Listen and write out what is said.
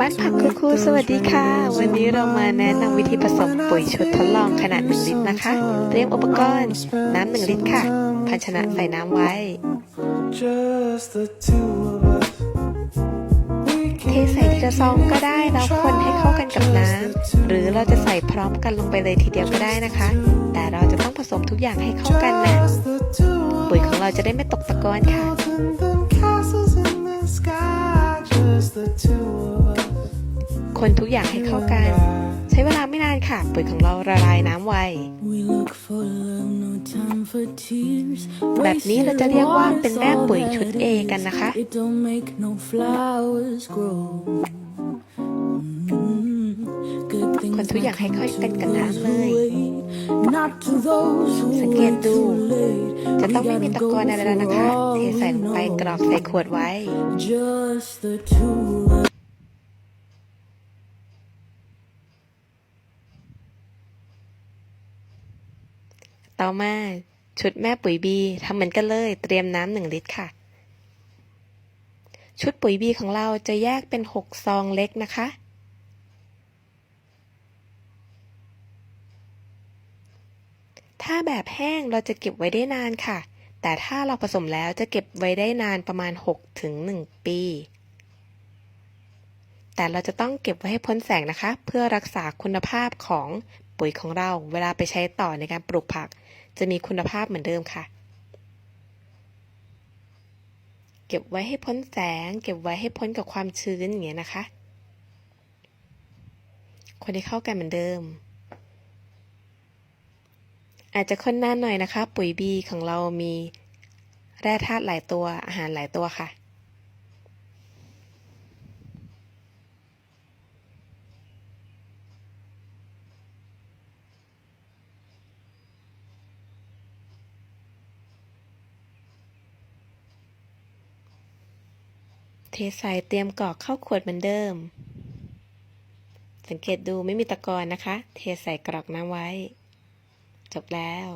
บ้านผักคูคูสวัสดีค่ะ วันนี้เรามาแนะนำวิธีผสมปุ๋ยชุดทดลองขนาด1ลิตรนะคะ เตรียมอุปกรณ์ น้ำ1ลิตรค่ะ ภาชนะใส่น้ำไว้ เทใส่ทีละซองก็ได้แล้วคนให้เข้ากันกับน้ำหรือเราจะใส่พร้อมกันลงไปเลยทีเดียวก็ได้นะคะ แต่เราจะต้องผสมทุกอย่างให้เข้ากันนะ ปุ๋ยของเราจะได้ไม่ตกตะกอนค่ะ คนทุกอย่างให้เข้ากัน ใช้เวลาไม่นานค่ะปุ๋ยของเราละลายน้ำไว We look for love, no time for tears. แบบนี้เราจะเรียกว่าเป็นแม่ปุ๋ยชุด A กันนะคะ It don't make no flowers grow. Mm, good things คนทุกอย่างให้เข้ากันกับน้ำเลย Not to those who สังเกต wait ดู too late. จะต้อง We ไม่มี gotta ตะกอนอะไรแล้วนะคะ เทใส่ลงไปกรอกใส่ขวดไว้ ต่อมาชุดแม่ปุ๋ยบีทำเหมือนกันเลย เตรียมน้ำหนึ่งลิตรค่ะ ชุดปุ๋ยบีของเราจะแยกเป็นหกซองเล็กนะคะ ถ้าแบบแห้งเราจะเก็บไว้ได้นานค่ะ แต่ถ้าเราผสมแล้วจะเก็บไว้ได้นานประมาณ 6 ถึง 1 ปี แต่เราจะต้องเก็บไว้ให้พ้นแสงนะคะ เพื่อรักษาคุณภาพของ ปุ๋ยของเราเวลาไปใช้ต่อในการปลูกผัก จะมีคุณภาพเหมือนเดิมค่ะ เก็บไว้ให้พ้นแสง เก็บไว้ให้พ้นกับความชื้นอย่างเงี้ยนะคะ คนให้เข้ากันเหมือนเดิม อาจจะค้นนานหน่อยนะคะ ปุ๋ยบีของเรามีแร่ธาตุหลายตัวอาหารหลายตัวค่ะ เทใส่เตรียมกรอกเข้าขวดเหมือนเดิม สังเกตดูไม่มีตะกอนนะคะ เทใส่กรอกน้ำไว้ จบแล้ว